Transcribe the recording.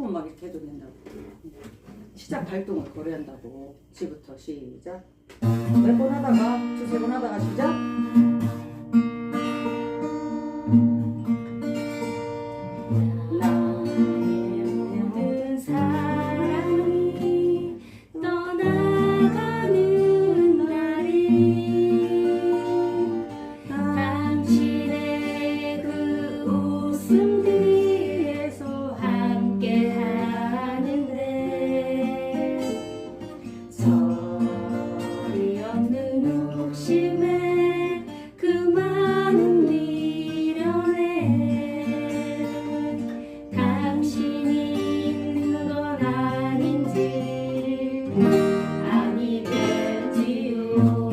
호흡은 막 이렇게 해도 된다고. 시작 발동을 거래한다고 지부터 시작. 몇 번 하다가 두세 번 하다가 시작. 자. よ。